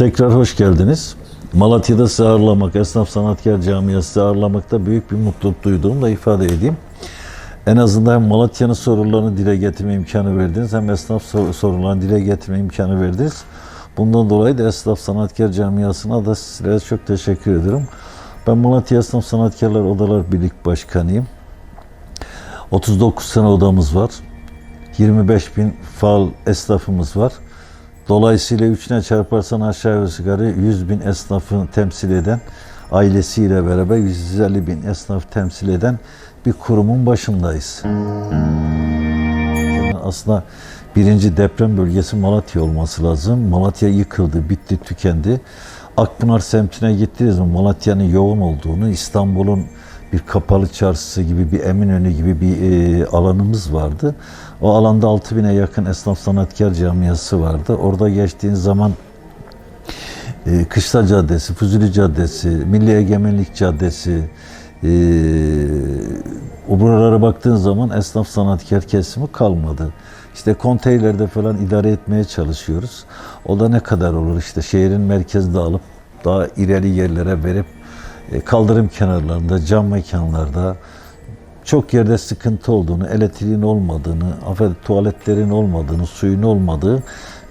Tekrar hoş geldiniz. Malatya'da sizi Esnaf Sanatkar Camiası ağırlamakta büyük bir mutluluk duyduğumu da ifade edeyim. En azından Malatya'nın sorunlarını dile getirme imkanı verdiniz hem esnaf sor- sorunlarını dile getirme imkanı verdiniz. Bundan dolayı da Esnaf Sanatkar Camiası'na da sizlere çok teşekkür ederim. Ben Malatya Esnaf Sanatkarlar Odalar Birlik Başkanıyım. 39 sene odamız var. 25 bin faal esnafımız var. Dolayısıyla üçüne çarparsan aşağı yukarı 100 bin esnafı temsil eden, ailesiyle beraber 150 bin esnaf temsil eden bir kurumun başındayız. Yani aslında birinci deprem bölgesi Malatya olması lazım. Malatya yıkıldı, bitti, tükendi. Akpınar semtine gittiniz mi Malatya'nın yoğun olduğunu, İstanbul'un bir kapalı çarşısı gibi, bir Eminönü gibi bir e, alanımız vardı. O alanda 6000'e yakın esnaf sanatkar camiası vardı. Orada geçtiğiniz zaman e, Kışla Caddesi, Fuzuli Caddesi, Milli Egemenlik Caddesi, e, o buralara baktığın zaman esnaf sanatkar kesimi kalmadı. İşte konteylerde falan idare etmeye çalışıyoruz. O da ne kadar olur işte şehrin merkezinde alıp daha ileri yerlere verip e, kaldırım kenarlarında, cam mekanlarda çok yerde sıkıntı olduğunu, elektriğin olmadığını, affedin, tuvaletlerin olmadığını, suyun olmadığı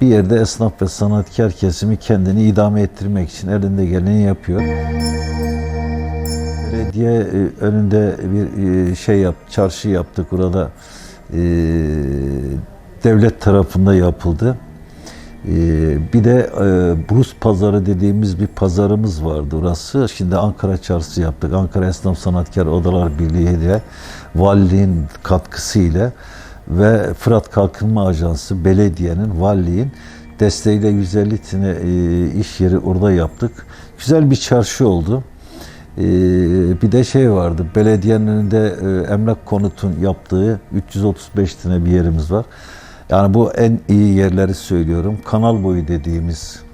bir yerde esnaf ve sanatkar kesimi kendini idame ettirmek için elinde geleni yapıyor. Belediye e, önünde bir e, şey yap, çarşı yaptık orada e, devlet tarafında yapıldı. E, bir de e, Brus Pazarı dediğimiz bir pazarımız vardı orası. Şimdi Ankara Çarşısı yaptık. Ankara Esnaf Sanatkar Odalar Birliği ile valiliğin katkısıyla ve Fırat Kalkınma Ajansı, belediyenin, valiliğin desteğiyle 150 tane e, iş yeri orada yaptık. Güzel bir çarşı oldu. Ee, bir de şey vardı, belediyenin önünde e, emlak konutun yaptığı 335 tane bir yerimiz var. Yani bu en iyi yerleri söylüyorum. Kanal boyu dediğimiz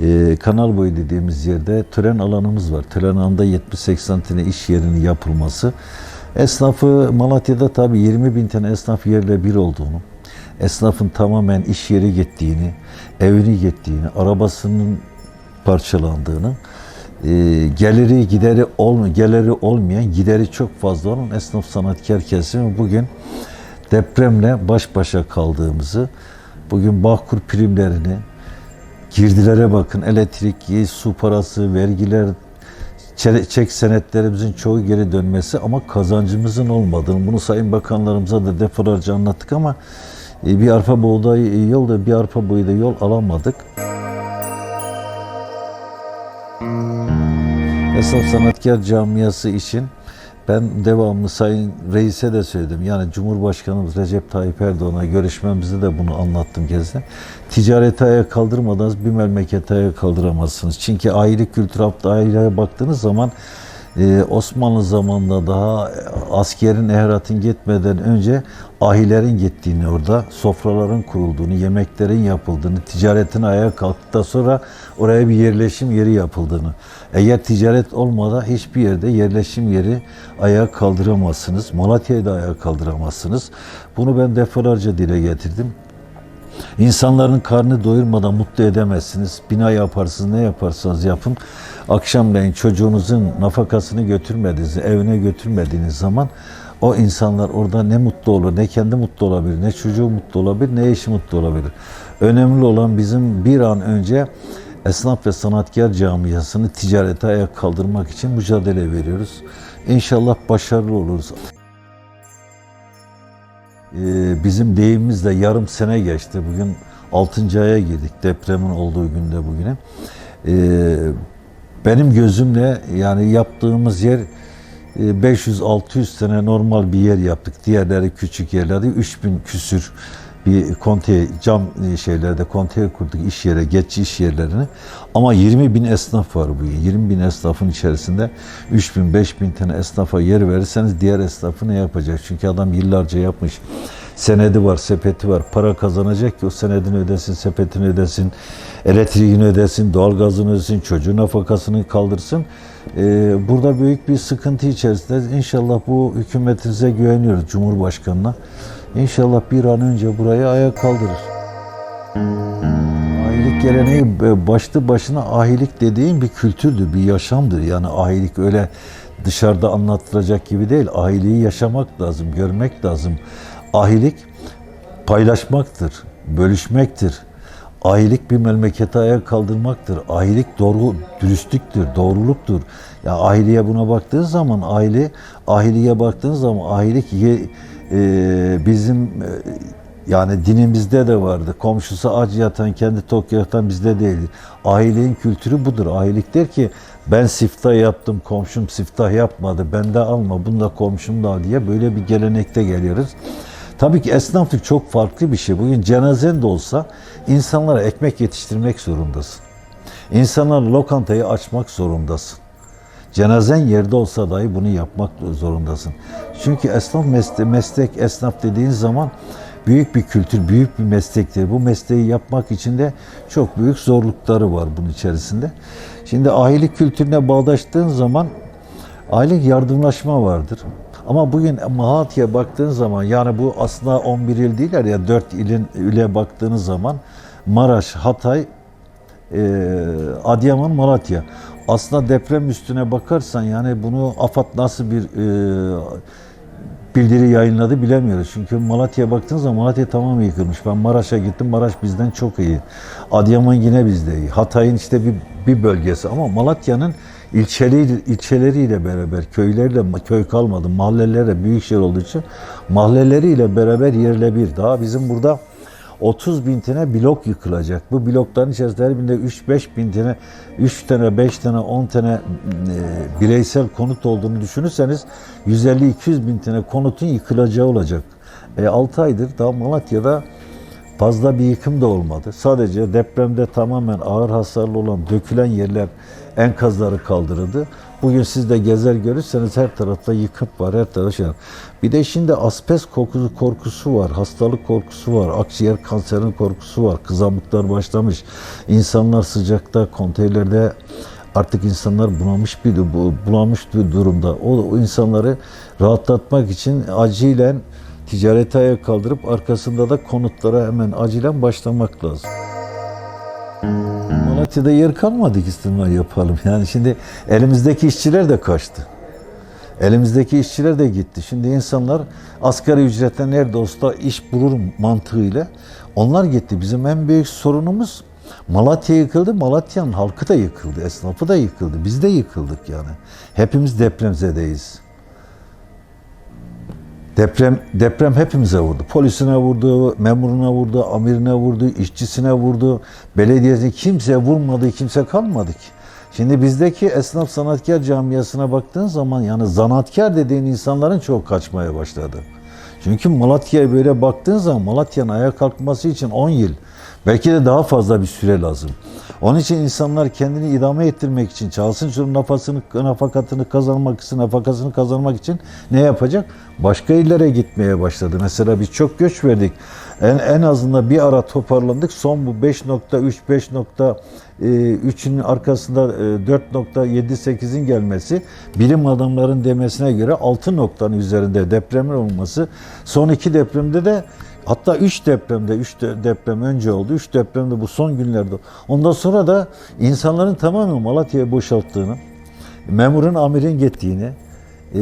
e, kanal boyu dediğimiz yerde tören alanımız var. Tören alanında 70-80 tane iş yerinin yapılması. Esnafı Malatya'da tabii 20 bin tane esnaf yerle bir olduğunu, esnafın tamamen iş yeri gittiğini, evini gittiğini, arabasının parçalandığını, e, geliri gideri olma, geliri olmayan gideri çok fazla olan esnaf sanatkar kesimi bugün depremle baş başa kaldığımızı, bugün Bağkur primlerini, girdilere bakın, elektrik, su parası, vergiler, çe- çek senetlerimizin çoğu geri dönmesi ama kazancımızın olmadığını, bunu Sayın Bakanlarımıza da defalarca anlattık ama e, bir arpa buğday yol da bir arpa boyu da yol alamadık. Esnaf Sanatkar Camiası için ben devamlı Sayın Reis'e de söyledim. Yani Cumhurbaşkanımız Recep Tayyip Erdoğan'a görüşmemizde de bunu anlattım kezde. Ticareti ayağa kaldırmadan bir memleketi ayağa kaldıramazsınız. Çünkü aile kültür hafta aileye baktığınız zaman e, Osmanlı zamanında daha askerin, ehratın gitmeden önce ahilerin gittiğini orada, sofraların kurulduğunu, yemeklerin yapıldığını, ticaretin ayağa kalktıktan sonra oraya bir yerleşim yeri yapıldığını. Eğer ticaret olmadan hiçbir yerde yerleşim yeri ayağa kaldıramazsınız. Malatya'yı da ayağa kaldıramazsınız. Bunu ben defalarca dile getirdim. İnsanların karnı doyurmadan mutlu edemezsiniz. Bina yaparsınız, ne yaparsanız yapın. Akşamleyin çocuğunuzun nafakasını götürmediğiniz, evine götürmediğiniz zaman o insanlar orada ne mutlu olur, ne kendi mutlu olabilir, ne çocuğu mutlu olabilir, ne eşi mutlu olabilir. Önemli olan bizim bir an önce esnaf ve sanatkar camiasını ticarete ayak kaldırmak için mücadele veriyoruz. İnşallah başarılı oluruz. Ee, bizim deyimimizle yarım sene geçti. Bugün 6. aya girdik depremin olduğu günde bugüne. Ee, benim gözümle yani yaptığımız yer e, 500-600 sene normal bir yer yaptık. Diğerleri küçük yerlerdi. 3000 küsür bir konte cam e, şeylerde konteyner kurduk iş yere, geçici iş yerlerini. Ama 20 bin esnaf var bu. 20 bin esnafın içerisinde 3 bin, 5 bin tane esnafa yer verirseniz diğer esnafı ne yapacak? Çünkü adam yıllarca yapmış. Senedi var, sepeti var. Para kazanacak ki o senedini ödesin, sepetini ödesin, elektriğini ödesin, doğalgazını ödesin, çocuğun nafakasını kaldırsın. Ee, burada büyük bir sıkıntı içerisindeyiz. İnşallah bu hükümetinize güveniyoruz, Cumhurbaşkanı'na. İnşallah bir an önce burayı ayağa kaldırır. Aile geleneği e, başlı başına ahilik dediğin bir kültürdür, bir yaşamdır. Yani ahilik öyle dışarıda anlatılacak gibi değil. Ahiliği yaşamak lazım, görmek lazım. Ahilik paylaşmaktır, bölüşmektir. Ahilik bir memleketi ayağa kaldırmaktır. Ahilik doğru, dürüstlüktür, doğruluktur. Ya ahiliye buna baktığın zaman aile, ahiliye baktığın zaman ahilik e, bizim e, yani dinimizde de vardı. Komşusu aç yatan, kendi tok yatan bizde değildir. Ahiliğin kültürü budur. Ahilik der ki ben siftah yaptım, komşum siftah yapmadı. Ben de alma, bunu da komşum da diye böyle bir gelenekte geliyoruz. Tabii ki esnaflık çok farklı bir şey. Bugün cenazen de olsa insanlara ekmek yetiştirmek zorundasın. İnsanlar lokantayı açmak zorundasın. Cenazen yerde olsa dahi bunu yapmak zorundasın. Çünkü esnaf meslek, meslek esnaf dediğin zaman büyük bir kültür, büyük bir meslektir. Bu mesleği yapmak için de çok büyük zorlukları var bunun içerisinde. Şimdi ahilik kültürüne bağdaştığın zaman Aylık yardımlaşma vardır. Ama bugün Malatya'ya baktığın zaman yani bu aslında 11 il değiller ya 4 ilin ile baktığınız zaman Maraş, Hatay, e, Adıyaman, Malatya. Aslında deprem üstüne bakarsan yani bunu AFAD nasıl bir e, bildiri yayınladı bilemiyoruz. Çünkü Malatya'ya baktığınız zaman Malatya tamamen yıkılmış. Ben Maraş'a gittim. Maraş bizden çok iyi. Adıyaman yine bizde iyi. Hatay'ın işte bir, bir bölgesi ama Malatya'nın ilçeli, ilçeleriyle beraber köyleriyle köy kalmadı. Mahallelerle büyük şehir olduğu için mahalleleriyle beraber yerle bir. Daha bizim burada 30 bin tane blok yıkılacak. Bu blokların içerisinde her birinde 3-5 bin tane, 3 tane, 5 tane, 10 tane e, bireysel konut olduğunu düşünürseniz 150-200 bin tane konutun yıkılacağı olacak. E, 6 aydır daha Malatya'da fazla bir yıkım da olmadı. Sadece depremde tamamen ağır hasarlı olan dökülen yerler enkazları kaldırıldı. Bugün siz de gezer görürseniz her tarafta yıkım var, her tarafta şey var. Bir de şimdi asbest kokusu korkusu var, hastalık korkusu var, akciğer kanserinin korkusu var, kızamıklar başlamış. İnsanlar sıcakta, konteynerde artık insanlar bunamış bir bunamış bir durumda. O, o insanları rahatlatmak için acilen ticareti ayağa kaldırıp arkasında da konutlara hemen acilen başlamak lazım. Malatya'da yer kalmadı ki istimlal yapalım. Yani şimdi elimizdeki işçiler de kaçtı. Elimizdeki işçiler de gitti. Şimdi insanlar asgari ücretle nerede olsa iş bulur mantığıyla onlar gitti. Bizim en büyük sorunumuz Malatya yıkıldı, Malatya'nın halkı da yıkıldı, esnafı da yıkıldı. Biz de yıkıldık yani. Hepimiz depremzedeyiz. Deprem deprem hepimize vurdu. Polisine vurdu, memuruna vurdu, amirine vurdu, işçisine vurdu, belediyesine kimse vurmadı, kimse kalmadı ki. Şimdi bizdeki esnaf sanatkar camiasına baktığın zaman yani zanatkar dediğin insanların çok kaçmaya başladı. Çünkü Malatya'ya böyle baktığın zaman Malatya'nın ayağa kalkması için 10 yıl, belki de daha fazla bir süre lazım. Onun için insanlar kendini idame ettirmek için, çalsın şunun nafasını, nafakatını kazanmak için, nafakasını kazanmak için ne yapacak? Başka illere gitmeye başladı. Mesela biz çok göç verdik. En, en azından bir ara toparlandık. Son bu 5.3, 5.3'ün arkasında 4.78'in gelmesi, bilim adamların demesine göre 6 noktanın üzerinde depremin olması. Son iki depremde de Hatta 3 depremde, 3 deprem önce oldu. 3 depremde bu son günlerde. Ondan sonra da insanların tamamen Malatya'ya boşalttığını, memurun amirin gittiğini, e,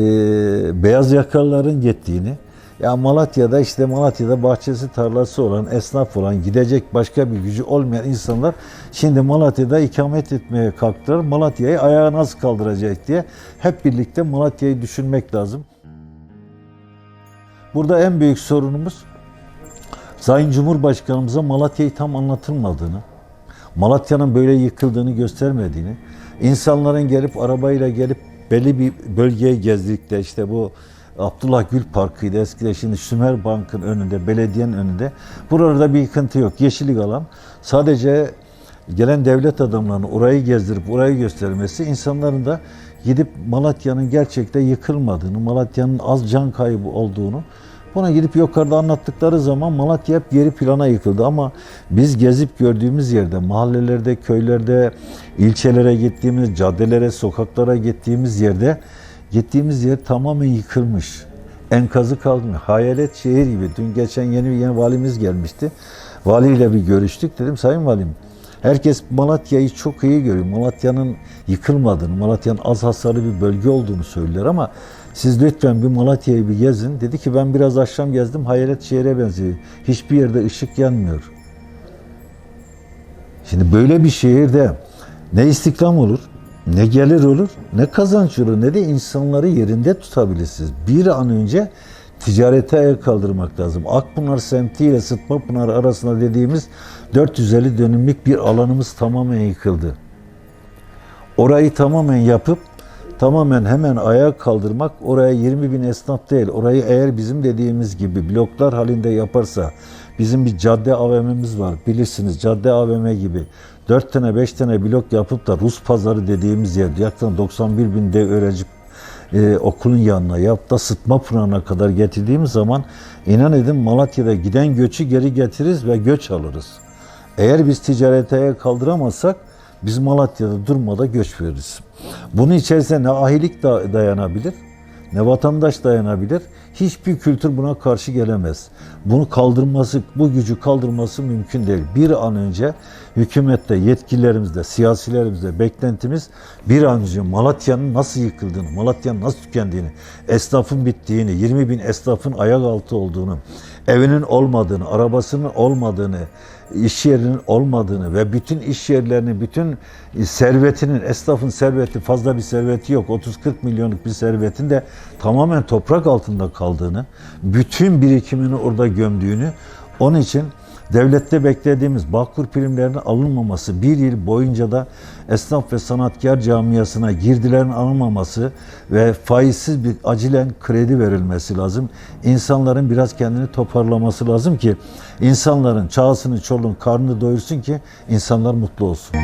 beyaz yakalıların gittiğini, ya Malatya'da işte Malatya'da bahçesi tarlası olan, esnaf olan, gidecek başka bir gücü olmayan insanlar şimdi Malatya'da ikamet etmeye kalktılar. Malatya'yı ayağa nasıl kaldıracak diye hep birlikte Malatya'yı düşünmek lazım. Burada en büyük sorunumuz Sayın Cumhurbaşkanımıza Malatya'yı tam anlatılmadığını, Malatya'nın böyle yıkıldığını göstermediğini, insanların gelip arabayla gelip belli bir bölgeye gezdikte işte bu Abdullah Gül Parkı'ydı eskiden şimdi Sümer Bank'ın önünde, belediyenin önünde. Burada bir yıkıntı yok. Yeşillik alan. Sadece gelen devlet adamlarının orayı gezdirip orayı göstermesi insanların da gidip Malatya'nın gerçekten yıkılmadığını, Malatya'nın az can kaybı olduğunu Buna gidip yukarıda anlattıkları zaman Malatya hep geri plana yıkıldı ama biz gezip gördüğümüz yerde, mahallelerde, köylerde, ilçelere gittiğimiz, caddelere, sokaklara gittiğimiz yerde gittiğimiz yer tamamen yıkılmış. Enkazı kalmış. Hayalet şehir gibi. Dün geçen yeni yeni valimiz gelmişti. Valiyle bir görüştük. Dedim sayın valim Herkes Malatya'yı çok iyi görüyor. Malatya'nın yıkılmadığını, Malatya'nın az hasarlı bir bölge olduğunu söylüyorlar ama siz lütfen bir Malatya'yı bir gezin. Dedi ki ben biraz akşam gezdim hayalet şehre benziyor. Hiçbir yerde ışık yanmıyor. Şimdi böyle bir şehirde ne istihdam olur, ne gelir olur, ne kazanç olur, ne de insanları yerinde tutabilirsiniz. Bir an önce ticarete el kaldırmak lazım. Akpınar semti ile Sıtmapınar arasında dediğimiz 450 dönümlük bir alanımız tamamen yıkıldı. Orayı tamamen yapıp tamamen hemen ayağa kaldırmak oraya 20 bin esnaf değil. Orayı eğer bizim dediğimiz gibi bloklar halinde yaparsa bizim bir cadde AVM'miz var bilirsiniz cadde AVM gibi 4 tane 5 tane blok yapıp da Rus pazarı dediğimiz yer yaklaşık 91 bin de öğrenci e, okulun yanına yap da sıtma pınarına kadar getirdiğimiz zaman inan edin Malatya'da giden göçü geri getiririz ve göç alırız. Eğer biz ticarete kaldıramazsak biz Malatya'da durmada göç veririz. Bunun içerisinde ne ahilik da dayanabilir, ne vatandaş dayanabilir. Hiçbir kültür buna karşı gelemez. Bunu kaldırması, bu gücü kaldırması mümkün değil. Bir an önce hükümette, yetkililerimizde, siyasilerimizde beklentimiz bir an önce Malatya'nın nasıl yıkıldığını, Malatya'nın nasıl tükendiğini, esnafın bittiğini, 20 bin esnafın ayak altı olduğunu, evinin olmadığını, arabasının olmadığını, iş yerinin olmadığını ve bütün iş yerlerinin, bütün servetinin, esnafın serveti fazla bir serveti yok. 30-40 milyonluk bir servetin de tamamen toprak altında kaldığını, bütün birikimini orada gömdüğünü, onun için devlette beklediğimiz Bağkur primlerinin alınmaması, bir yıl boyunca da esnaf ve sanatkar camiasına girdilerin alınmaması ve faizsiz bir acilen kredi verilmesi lazım. İnsanların biraz kendini toparlaması lazım ki insanların çağısını, çoluğun karnını doyursun ki insanlar mutlu olsun.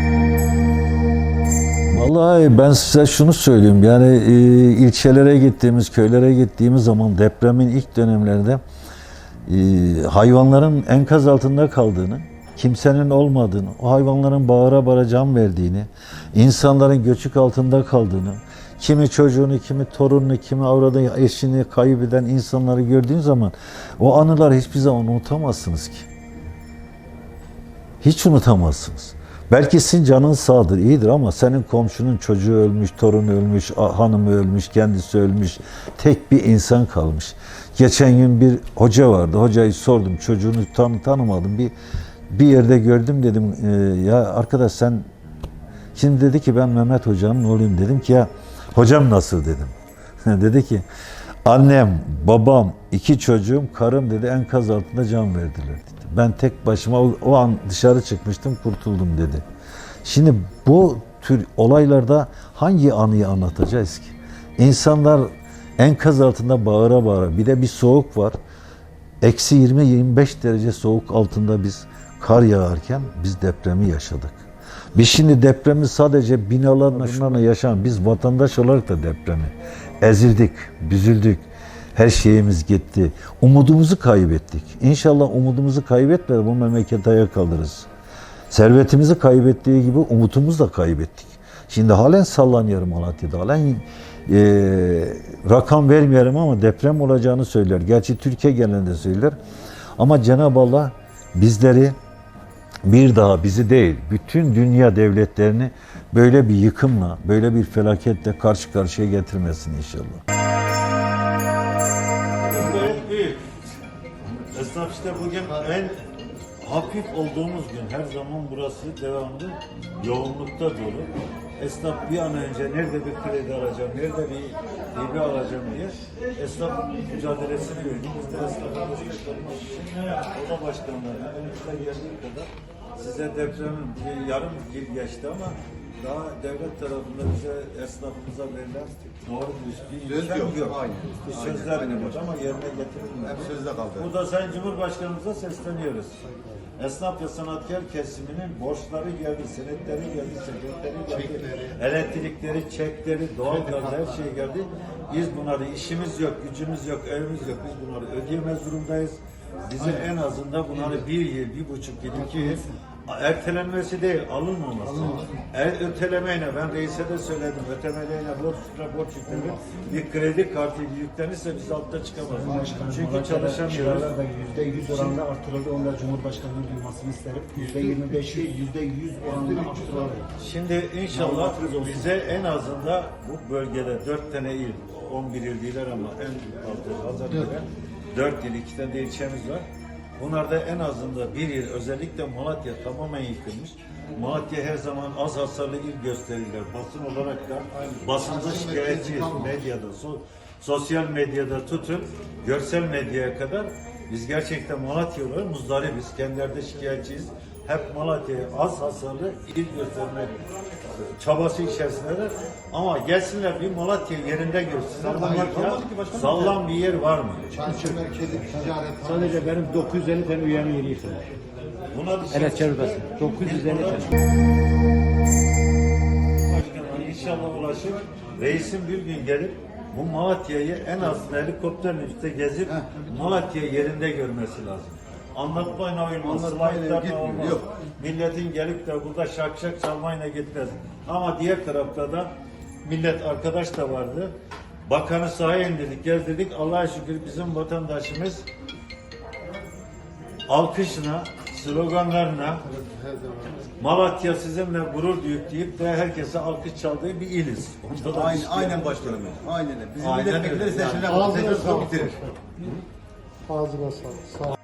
Vallahi ben size şunu söyleyeyim yani e, ilçelere gittiğimiz, köylere gittiğimiz zaman depremin ilk dönemlerinde hayvanların enkaz altında kaldığını, kimsenin olmadığını, o hayvanların bağıra bağıra can verdiğini, insanların göçük altında kaldığını, kimi çocuğunu, kimi torununu, kimi avradını, eşini kaybeden insanları gördüğün zaman o anıları hiçbir zaman unutamazsınız ki. Hiç unutamazsınız. Belki sizin canın sağdır, iyidir ama senin komşunun çocuğu ölmüş, torunu ölmüş, hanımı ölmüş, kendisi ölmüş. Tek bir insan kalmış. Geçen gün bir hoca vardı. Hocayı sordum. Çocuğunu tan tanımadım. Bir bir yerde gördüm dedim. "Ee, ya arkadaş sen şimdi dedi ki ben Mehmet hocanın oğluyum. Dedim ki ya hocam nasıl dedim. dedi ki annem, babam, iki çocuğum, karım dedi enkaz altında can verdiler dedi. Ben tek başıma o, o an dışarı çıkmıştım kurtuldum dedi. Şimdi bu tür olaylarda hangi anıyı anlatacağız ki? İnsanlar enkaz altında bağıra bağıra bir de bir soğuk var. Eksi 20-25 derece soğuk altında biz kar yağarken biz depremi yaşadık. Biz şimdi depremi sadece binalarla şunlarla yaşayan biz vatandaş olarak da depremi ezildik, büzüldük. Her şeyimiz gitti. Umudumuzu kaybettik. İnşallah umudumuzu kaybetmeden bu memleketi ayağa kaldırırız. Servetimizi kaybettiği gibi umutumuzu da kaybettik. Şimdi halen sallanıyorum Malatya'da. Halen e, rakam vermiyorum ama deprem olacağını söyler. Gerçi Türkiye genelinde söyler. Ama Cenab-ı Allah bizleri bir daha bizi değil, bütün dünya devletlerini böyle bir yıkımla, böyle bir felaketle karşı karşıya getirmesin inşallah. Esnaf işte bugün en hafif olduğumuz gün. Her zaman burası devamlı yoğunlukta dolu. Esnaf bir an önce nerede bir kredi alacağım, nerede bir hibe alacağım diye esnaf mücadelesini veriyor. Biz de esnafımız oda başkanlarına elimizden geldiği kadar size depremin yarım yıl geçti ama daha devlet tarafında bize esnafımıza verilen doğru dürüst bir imkan yok, yok. aynen. Bir Aynen, sözler aynen başkanım. ama yerine getirilmiyor. Hep sözde kaldı. Burada Sayın Cumhurbaşkanımıza sesleniyoruz. Esnaf ve sanatkar kesiminin borçları geldi, senetleri geldi, sepetleri geldi, Çekleri. elektrikleri, çekleri, doğalgaz her şey geldi. Biz bunları işimiz yok, gücümüz yok, evimiz yok. Biz bunları ödeyemez durumdayız. Bizim en azından bunları bir yıl, bir buçuk yıl, iki yıl ertelenmesi değil, alınmaması. Er, ötelemeyle, ben reise de söyledim, ötelemeyle borç üstüne borç yüklenir. Bir kredi kartı yüklenirse biz altta çıkamayız. Çünkü çalışamıyoruz. Da yüzde yüz oranında artırıldı. Onu da Cumhurbaşkanı'nın duymasını isterim. Yüzde yirmi beş değil, yüzde yüz oranında artırıldı. Şimdi inşallah bize en azında bu bölgede dört tane il, 11 il değiller ama en altı Hazarlı'da dört il, iki tane de ilçemiz var. Bunlarda en azında bir il, özellikle Malatya tamamen yıkılmış. Malatya her zaman az hasarlı il gösterirler. Basın olarak da basında şikayetçiyiz. Medyada, so- sosyal medyada tutun, görsel medyaya kadar biz gerçekten Malatya olarak muzdaribiz. Kendileri de şikayetçiyiz. Hep Malatya'ya az hasarlı il göstermek çabası içerisindeler. Ama gelsinler bir Malatya yerinde görsünler. Malatya sağlam bir yer var mı? Çarşı merkezi ticaret Sadece benim 950 tane üyemin yeri yıkıldı. Buna bir Evet çevresi. 950 tane. Başkanım inşallah ulaşır. Reisim bir gün gelip bu Malatya'yı en az helikopterle üstte gezip Malatya yerinde görmesi lazım. Anlatmayla olmaz, slaytlarla gitmiyor, olmaz. yok. Milletin gelip de burada şak şak çalmayla gitmez. Ama diğer tarafta da millet arkadaş da vardı. Bakanı sahaya indirdik, gezdirdik. Allah'a şükür bizim vatandaşımız alkışına, sloganlarına Malatya sizinle gurur duyup deyip de herkese alkış çaldığı bir iliz. Onda da Aynen, biz- aynen başkanım. Aynen. Bizim Aynen milletvekilleri seçilen sağlık. bitirir. Ağzına sağlık. Sağ.